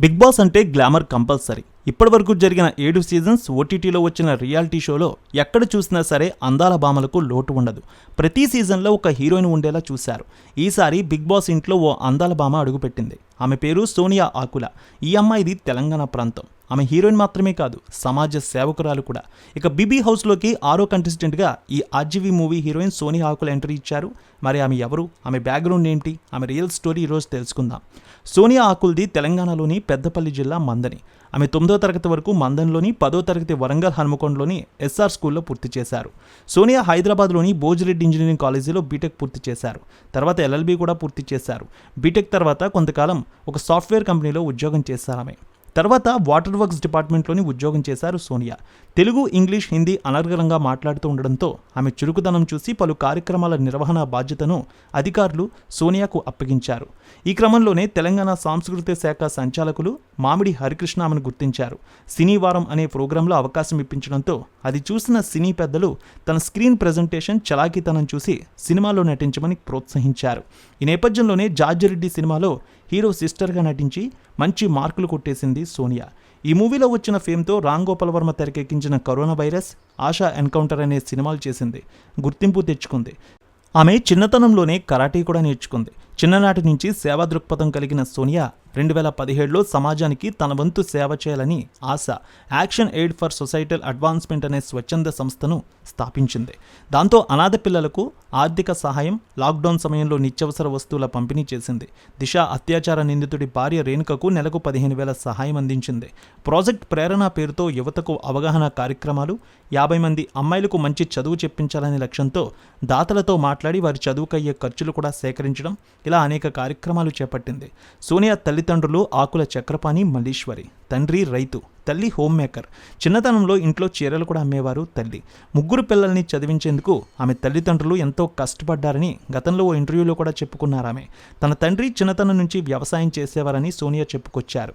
Big boss అంటే glamour compulsory. ఇప్పటివరకు జరిగిన ఏడు సీజన్స్ ఓటీటీలో వచ్చిన రియాలిటీ షోలో ఎక్కడ చూసినా సరే అందాల భామలకు లోటు ఉండదు. ప్రతి సీజన్లో ఒక హీరోయిన్ ఉండేలా చూశారు. ఈసారి బిగ్ బాస్ ఇంట్లో ఓ అందాల భామ అడుగుపెట్టింది. ఆమె పేరు సోనియా ఆకుల. ఈ అమ్మాయిది తెలంగాణ ప్రాంతం. ఆమె హీరోయిన్ మాత్రమే కాదు సమాజ సేవకురాలు కూడా. ఇక బీబీ హౌస్లోకి ఆరో కంటెస్టెంట్గా ఈ RGV movie heroine Sonia Akula entry ఇచ్చారు. మరి ఆమె ఎవరు? ఆమె బ్యాక్గ్రౌండ్ ఏంటి? ఆమె రియల్ స్టోరీ ఈరోజు తెలుసుకుందాం. సోనియా ఆకుల్ది తెలంగాణలోని పెద్దపల్లి జిల్లా మందని. ఆమె తొమ్మిదో తరగతి వరకు మందన్లోని పదో తరగతి వరంగల్ హనుమకొండలోని ఎస్ఆర్ స్కూల్లో పూర్తి చేశారు. సోనియా హైదరాబాద్లోని భోజిరెడ్డి ఇంజనీరింగ్ కాలేజీలో బీటెక్ పూర్తి చేశారు. తర్వాత ఎల్ఎల్బి కూడా పూర్తి చేశారు. బీటెక్ తర్వాత కొంతకాలం ఒక సాఫ్ట్వేర్ కంపెనీలో ఉద్యోగం చేశారు ఆమె. తర్వాత వాటర్ వర్క్స్ డిపార్ట్మెంట్లోని ఉద్యోగం చేశారు సోనియా. తెలుగు ఇంగ్లీష్ హిందీ అనర్గళంగా మాట్లాడుతూ ఉండడంతో ఆమె చురుకుదనం చూసి పలు కార్యక్రమాల నిర్వహణ బాధ్యతను అధికారులు సోనియాకు అప్పగించారు. ఈ క్రమంలోనే తెలంగాణ సాంస్కృతిక శాఖ సంచాలకులు మామిడి హరికృష్ణ ఆమెను గుర్తించారు. సినీవారం అనే ప్రోగ్రాంలో అవకాశం ఇప్పించడంతో అది చూసిన సినీ పెద్దలు తన స్క్రీన్ ప్రెజెంటేషన్ చలాకీతనం చూసి సినిమాలో నటించమని ప్రోత్సహించారు. ఈ నేపథ్యంలోనే జార్జిరెడ్డి సినిమాలో హీరో సిస్టర్గా నటించి మంచి మార్కులు కొట్టేసింది సోనియా. ఈ మూవీలో వచ్చిన ఫేమ్తో రామ్ గోపాల్ వర్మ తెరకెక్కించిన కరోనా వైరస్ ఆశా ఎన్కౌంటర్ అనే సినిమాలు చేసింది. గుర్తింపు తెచ్చుకుంది. ఆమె చిన్నతనంలోనే కరాటీ కూడా నేర్చుకుంది. చిన్ననాటి నుంచి సేవా దృక్పథం కలిగిన సోనియా రెండు వేల పదిహేడులో సమాజానికి తన వంతు సేవ చేయాలని Asha action aid for societal advancement అనే స్వచ్ఛంద సంస్థను స్థాపించింది. దాంతో అనాథ పిల్లలకు ఆర్థిక సహాయం లాక్డౌన్ సమయంలో నిత్యవసర వస్తువుల పంపిణీ చేసింది. దిశ అత్యాచార నిందితుడి భార్య రేణుకకు నెలకు పదిహేను వేల సహాయం అందించింది. ప్రాజెక్ట్ ప్రేరణ పేరుతో యువతకు అవగాహన కార్యక్రమాలు యాభై మంది అమ్మాయిలకు మంచి చదువు చెప్పించాలనే లక్ష్యంతో దాతలతో మాట్లాడి వారి చదువుకయ్యే ఖర్చులు కూడా సేకరించడం ఇలా అనేక కార్యక్రమాలు చేపట్టింది. సోనియా తల్లిదండ్రులు ఆకుల చక్రపాణి మల్లీశ్వరి తండ్రి రైతు తల్లి హోమ్ మేకర్ చిన్నతనంలో ఇంట్లో చీరలు కూడా అమ్మేవారు తల్లి. ముగ్గురు పిల్లల్ని చదివించేందుకు ఆమె తల్లిదండ్రులు ఎంతో కష్టపడ్డారని గతంలో ఓ ఇంటర్వ్యూలో కూడా చెప్పుకున్నారు ఆమె. తన తండ్రి చిన్నతనం నుంచి వ్యవసాయం చేసేవారని సోనియా చెప్పుకొచ్చారు.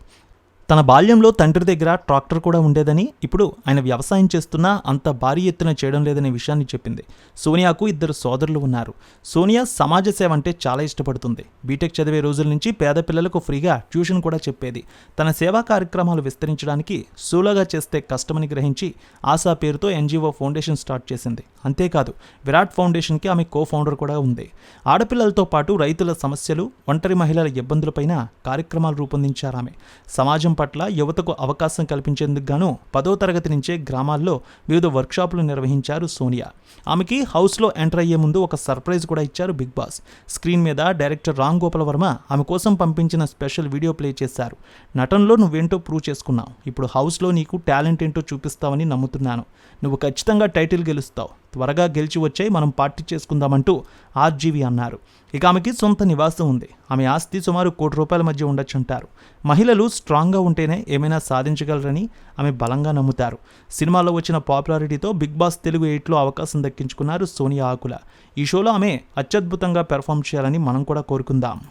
తన బాల్యంలో తండ్రి దగ్గర ట్రాక్టర్ కూడా ఉండేదని ఇప్పుడు ఆయన వ్యవసాయం చేస్తున్నా అంత భారీ ఎత్తున చేయడం లేదనే విషయాన్ని చెప్పింది. సోనియాకు ఇద్దరు సోదరులు ఉన్నారు. సోనియా సమాజ సేవ అంటే చాలా ఇష్టపడుతుంది. బీటెక్ చదివే రోజుల నుంచి పేద పిల్లలకు ఫ్రీగా ట్యూషన్ కూడా చెప్పేది. తన సేవా కార్యక్రమాలు విస్తరించడానికి సోలోగా చేస్తే కష్టమని గ్రహించి ఆశా పేరుతో ఎన్జిఓ ఫౌండేషన్ స్టార్ట్ చేసింది. అంతేకాదు విరాట్ ఫౌండేషన్కి ఆమె కో ఫౌండర్ కూడా ఉంది. ఆడపిల్లలతో పాటు రైతుల సమస్యలు ఒంటరి మహిళల ఇబ్బందులపైన కార్యక్రమాలు రూపొందించారు ఆమె. సమాజం పట్ల యువతకు అవకాశం కల్పించేందుకు గాను పదో తరగతి నుంచే గ్రామాల్లో వివిధ వర్క్షాపులు నిర్వహించారు సోనియా. ఆమెకి హౌస్లో ఎంటర్ అయ్యే ముందు ఒక సర్ప్రైజ్ కూడా ఇచ్చారు బిగ్ బాస్. స్క్రీన్ మీద డైరెక్టర్ రామ్ గోపాల్ వర్మ ఆమె కోసం పంపించిన స్పెషల్ వీడియో ప్లే చేశారు. నటనలో నువ్వేంటో ప్రూవ్ చేసుకున్నావు. ఇప్పుడు హౌస్లో నీకు టాలెంట్ ఏంటో చూపిస్తావని నమ్ముతున్నాను. నువ్వు ఖచ్చితంగా టైటిల్ గెలుస్తావు. త్వరగా గెలిచి వచ్చాయి మనం పార్టీ చేసుకుందామంటూ ఆర్జీవి అన్నారు. ఇక ఆమెకి సొంత నివాసం ఉంది. ఆమె ఆస్తి సుమారు కోటి రూపాయల మధ్య ఉండొచ్చంటారు. మహిళలు స్ట్రాంగ్గా ఉంటేనే ఏమైనా సాధించగలరని ఆమె బలంగా నమ్ముతారు. సినిమాలో వచ్చిన పాపులారిటీతో బిగ్ బాస్ తెలుగు ఎయిట్లో అవకాశం దక్కించుకున్నారు సోనియా ఆకుల. ఈ షోలో ఆమె అత్యద్భుతంగా పెర్ఫామ్ చేయాలని మనం కూడా కోరుకుందాం.